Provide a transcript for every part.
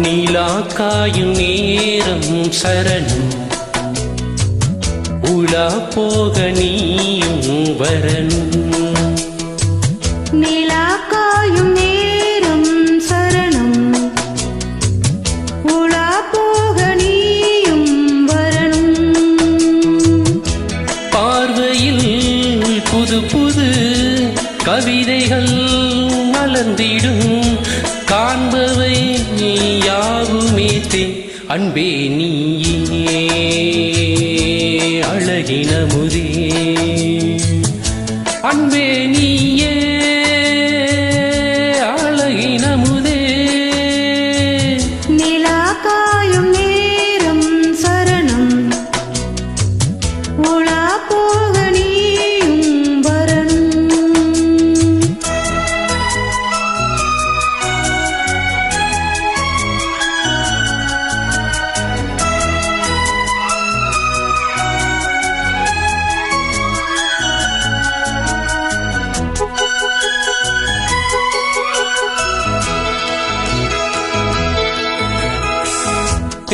நீலா காயும் நேரம் சரணம். உலா போக நீயும் வரணும். நிலா காயும் நேரம் சரணம். உலா போக நீயும் வரணும். பார்வையில் புது புது கவிதைகள் மலர்ந்திடும். காண்பவை நீ யாவுமே தே அன்பே நீயே. அழகின முதே அன்பே நீயே. அழகின முதே நிலா காயும் நேரம் சரணம். உலா போக நீ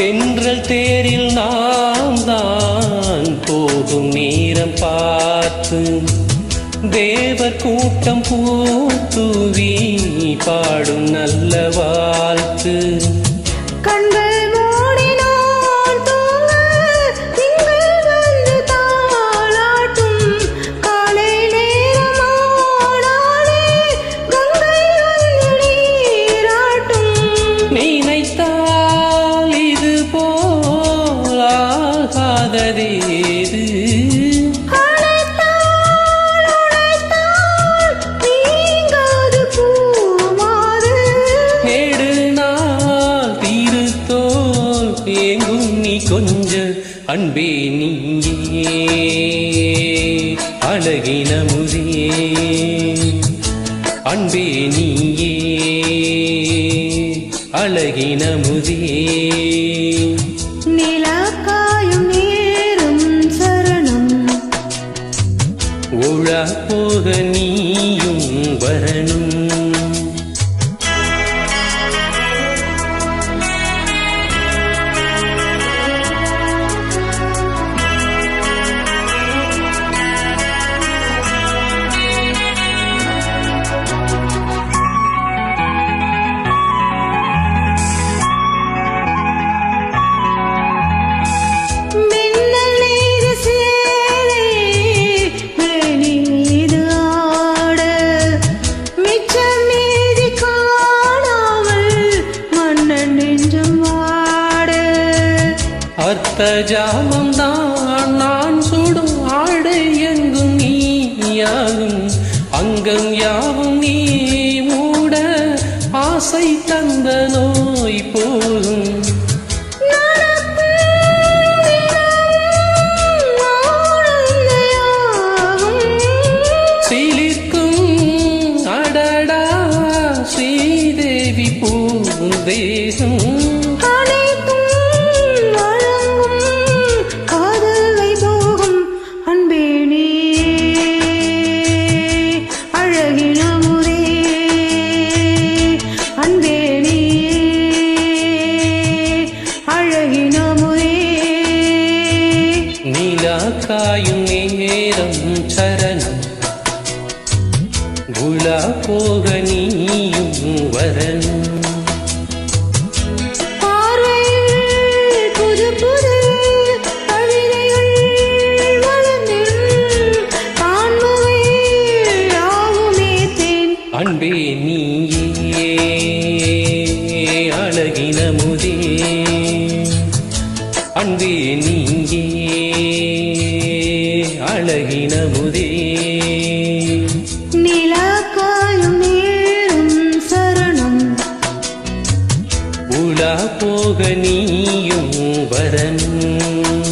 தென்றல் தேரில் நாம் தான் போகும் நேரம் பார்த்து தேவர் கூட்டம் பூத்துவி பாடும் நல்ல வாழ்த்து. தீருத்தோல் ஏங்கும் நீ கொஞ்ச அன்பே நீயே. அழகின முதியே அன்பே நீயே. அழகின முதியே. நிலா உழா போக நீயும் அர்த்த ஜாமம் தான் நான் சுடும் ஆடை எங்கும் நீயாகும். அங்கம் யாவும் நீ மூட ஆசை தந்த நோய் போகும் நனப்பு காயும் நேரம் சரணம். குலா போக நீயும் வரணும். அன்பே நீயே அழகின முதே. அன்பே நீயே அழகின முதே. நிலா காயும் நேரம் சரணம். உலா போக நீயும் வரணும்